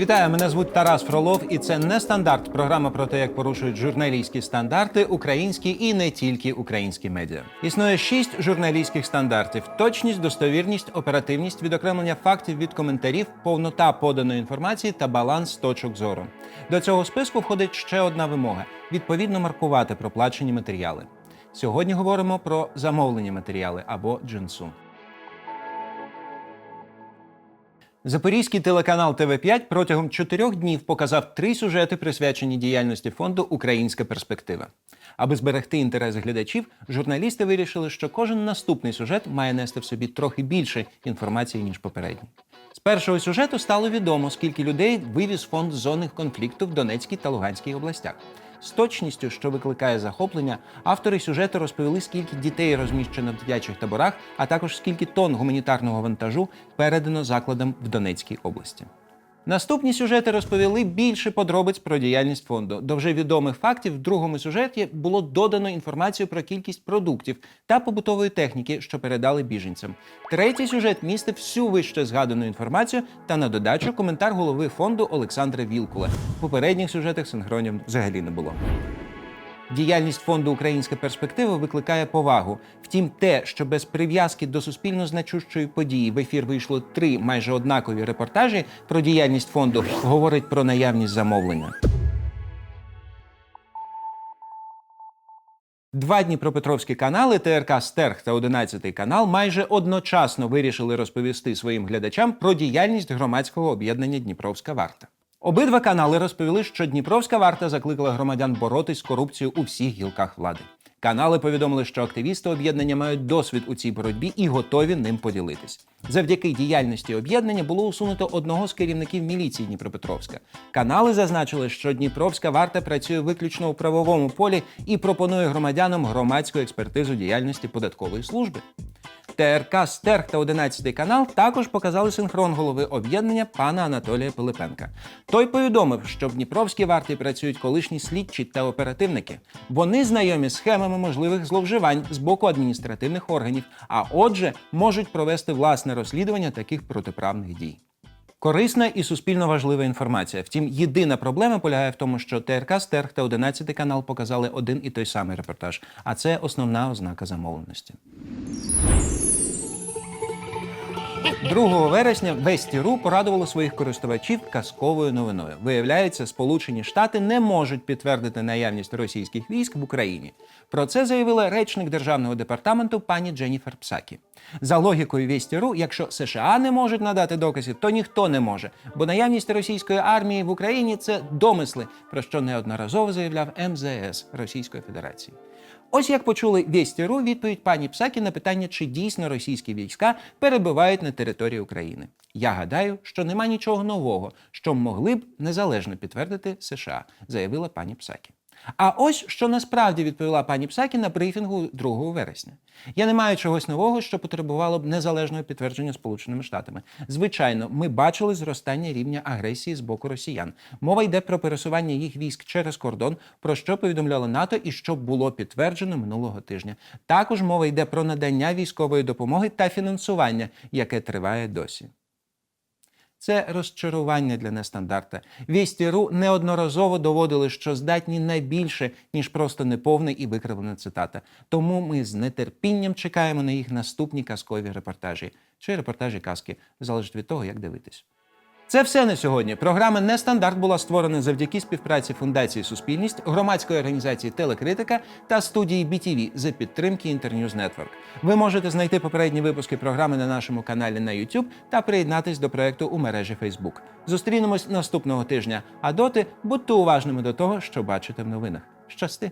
Вітаю, мене звуть Тарас Фролов, і це не стандарт. Програма про те, як порушують журналістські стандарти, українські і не тільки українські медіа. Існує шість журналістських стандартів: точність, достовірність, оперативність, відокремлення фактів від коментарів, повнота поданої інформації та баланс точок зору. До цього списку входить ще одна вимога: відповідно маркувати проплачені матеріали. Сьогодні говоримо про замовлені матеріали або джинсу. Запорізький телеканал ТВ5 протягом чотирьох днів показав три сюжети, присвячені діяльності фонду Українська перспектива. Аби зберегти інтерес глядачів, журналісти вирішили, що кожен наступний сюжет має нести в собі трохи більше інформації ніж попередній. З першого сюжету стало відомо, скільки людей вивіз фонд з зони конфлікту в Донецькій та Луганській областях. З точністю, що викликає захоплення, автори сюжету розповіли, скільки дітей розміщено в дитячих таборах, а також скільки тонн гуманітарного вантажу передано закладам в Донецькій області. Наступні сюжети розповіли більше подробиць про діяльність фонду. До вже відомих фактів в другому сюжеті було додано інформацію про кількість продуктів та побутової техніки, що передали біженцям. Третій сюжет містив всю вище згадану інформацію та на додачу коментар голови фонду Олександра Вілкула. В попередніх сюжетах синхронів взагалі не було. Діяльність фонду Українська перспектива викликає повагу. Втім, те, що без прив'язки до суспільно значущої події в ефір вийшло три майже однакові репортажі про діяльність фонду, говорить про наявність замовлення. Два Дніпропетровські канали ТРК Стерх та 11 канал майже одночасно вирішили розповісти своїм глядачам про діяльність громадського об'єднання Дніпровська варта. Обидва канали розповіли, що Дніпровська варта закликала громадян боротись з корупцією у всіх гілках влади. Канали повідомили, що активісти об'єднання мають досвід у цій боротьбі і готові ним поділитись. Завдяки діяльності об'єднання було усунуто одного з керівників міліції Дніпропетровська. Канали зазначили, що Дніпровська варта працює виключно у правовому полі і пропонує громадянам громадську експертизу діяльності податкової служби. ТРК Стерх та 11 канал також показали синхрон голови об'єднання пана Анатолія Пилипенка. Той повідомив, що в Дніпровській варті працюють колишні слідчі та оперативники. Вони знайомі з схемами можливих зловживань з боку адміністративних органів, а отже, можуть провести власне розслідування таких протиправних дій. Корисна і суспільно важлива інформація. Втім, єдина проблема полягає в тому, що ТРК Стерх та 11 канал показали один і той самий репортаж, а це основна ознака замовленості. 2 вересня Весті.ру порадувало своїх користувачів казковою новиною. Виявляється, Сполучені Штати не можуть підтвердити наявність російських військ в Україні. Про це заявила речник державного департаменту пані Дженніфер Псакі. За логікою Весті.ру, якщо США не можуть надати доказів, то ніхто не може, бо наявність російської армії в Україні це домисли, про що неодноразово заявляв МЗС Російської Федерації. Ось як почули Вєстіру відповідь пані Псакі на питання, чи дійсно російські війська перебувають на території України. Я гадаю, що нема нічого нового, що могли б незалежно підтвердити США, заявила пані Псакі. А ось що насправді відповіла пані Псакі на брифінгу 2 вересня. Я не маю чогось нового, що потребувало б незалежного підтвердження Сполученими Штатами. Звичайно, ми бачили зростання рівня агресії з боку росіян. Мова йде про пересування їх військ через кордон, про що повідомляло НАТО і що було підтверджено минулого тижня. Також мова йде про надання військової допомоги та фінансування, яке триває досі. Це розчарування для нестандарта. Вісті.ру неодноразово доводили, що здатні найбільше, ніж просто неповна і викривлена цитата. Тому ми з нетерпінням чекаємо на їх наступні казкові репортажі чи репортажі казки, залежить від того, як дивитись. Це все на сьогодні. Програма Нестандарт була створена завдяки співпраці Фундації Суспільність, громадської організації Телекритика та студії BTV за підтримки Інтерньюз Network. Ви можете знайти попередні випуски програми на нашому каналі на YouTube та приєднатись до проекту у мережі Facebook. Зустрінемось наступного тижня. А доти будьте уважними до того, що бачите в новинах. Щасти!